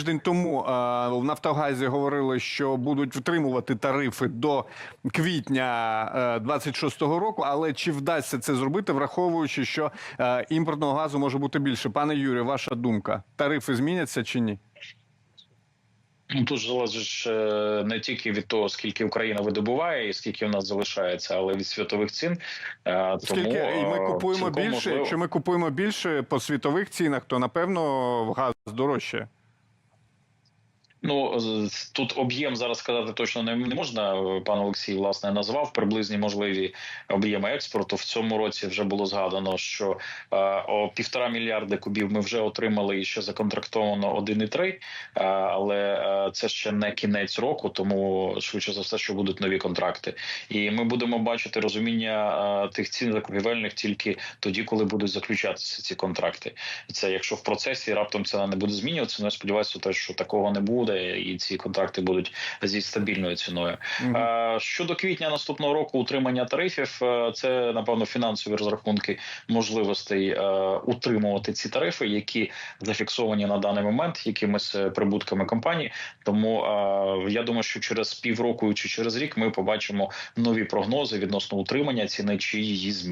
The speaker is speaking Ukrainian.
Тиждень тому е, в Нафтогазі говорили, що будуть втримувати тарифи до квітня е, 26-го року. Але чи вдасться це зробити, враховуючи, що е, імпортного газу може бути більше? Пане Юрію, ваша думка: тарифи зміняться чи ні? Ну, Тут залежить е, не тільки від того, скільки Україна видобуває і скільки в нас залишається, але від світових цін. Е, Тому Скільки і ми е, купуємо більше? можливо- Якщо ми купуємо більше по світових цінах, то напевно газ дорожче. Ну тут об'єм зараз сказати точно не, можна. Пан Олексій власне назвав приблизні можливі об'єми експорту. В цьому році вже було згадано, що е, о півтора мільярди кубів ми вже отримали і ще законтрактовано 1,3, е, але е, це ще не кінець року, тому швидше за все, що будуть нові контракти, і ми будемо бачити розуміння е, тих цін закупівельних тільки тоді, коли будуть заключатися ці контракти. Це якщо в процесі раптом ціна не буде змінюватися, ну я сподіваюся, те, що такого не буде, і ці контракти будуть зі стабільною ціною. Мгм. Е, Щодо квітня наступного року утримання тарифів, е, це напевно фінансові розрахунки можливостей е, утримувати ці тарифи, які зафіксовані на даний момент якимись прибутками компанії. Тому е, я думаю, що через півроку чи через рік ми побачимо нові прогнози відносно утримання ціни чи її змін.